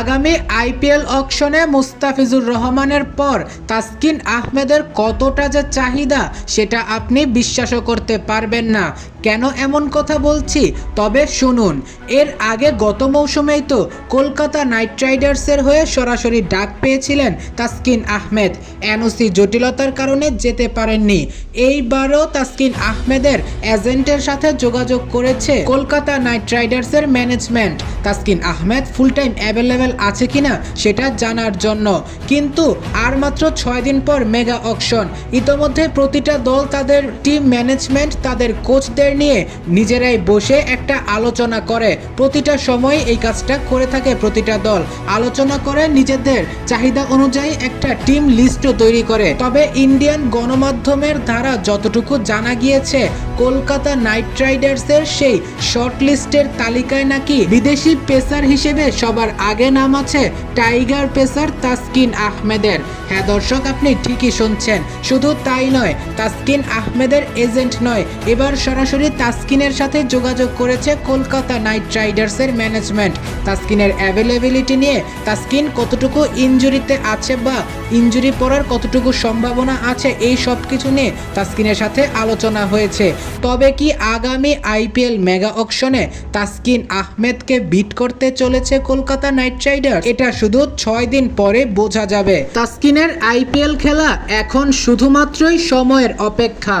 আগামী আইপিএল অকশনে মুস্তাফিজুর রহমানের পর তাসকিন আহমেদের কতটা যে চাহিদা, সেটা আপনি বিশ্বাসও করতে পারবেন না। কেন এমন কথা বলছি? তবে শুনুন, এর আগে গত মৌসুমেই তো কলকাতা নাইট রাইডার্সের হয়ে সরাসরি ডাক পেয়েছিলেন তাসকিন আহমেদ। এনওসি জটিলতার কারণে যেতে পারেননি। এইবারও তাসকিন আহমেদের এজেন্টের সাথে যোগাযোগ করেছে কলকাতা নাইট রাইডার্সের management. Taskin Ahmed full time available আছে কিনা সেটা জানার জন্য। কিন্তু আর মাত্র ছয় দিন পর মেগা অকশন। ইতোমধ্যে প্রতিটা দল তাদের টিম ম্যানেজমেন্ট তাদের কোচদের নিয়ে নিজেরাই বসে একটা আলোচনা করে। প্রতিটা সময় এই কাজটা করে থাকে প্রতিটা দল। আলোচনা করে নিজেদের চাহিদা অনুযায়ী একটা টিম লিস্টও তৈরি করে। তবে ইন্ডিয়ান গণমাধ্যমের দ্বারা যতটুকু জানা গিয়েছে, কলকাতা নাইট রাইডার্সের সেই শর্ট লিস্টের তালিকায় নাকি বিদেশি পেসার হিসেবে সবার আগে নাম আছে টাইগার পেসার তাসকিন আহমেদের। হ্যাঁ দর্শক, আপনি ঠিকই শুনছেন। শুধু তাই নয়, তাসকিন আহমেদের এজেন্ট নয়, এবার সরাসরি তাসকিনের সাথে যোগাযোগ করেছে কলকাতা নাইট রাইডার্সের ম্যানেজমেন্ট। তাসকিনের অ্যাভেলেবিলিটি নিয়ে তাসকিন কতটুকু ইনজুরিতে আছে বা ইনজুরি পড়ার কতটুকু সম্ভাবনা আছে, এই সব কিছু নিয়ে তাসকিনের সাথে আলোচনা হয়েছে। তবে কি আগামী আইপিএল মেগা অকশনে তাসকিন আহমেদকে বিট করতে চলেছে কলকাতা নাইট রাইডার্স এটা শুধু ছয় দিন পরে বোঝা যাবে। তাসকিনের আইপিএল খেলা এখন শুধুমাত্রই সময়ের অপেক্ষা।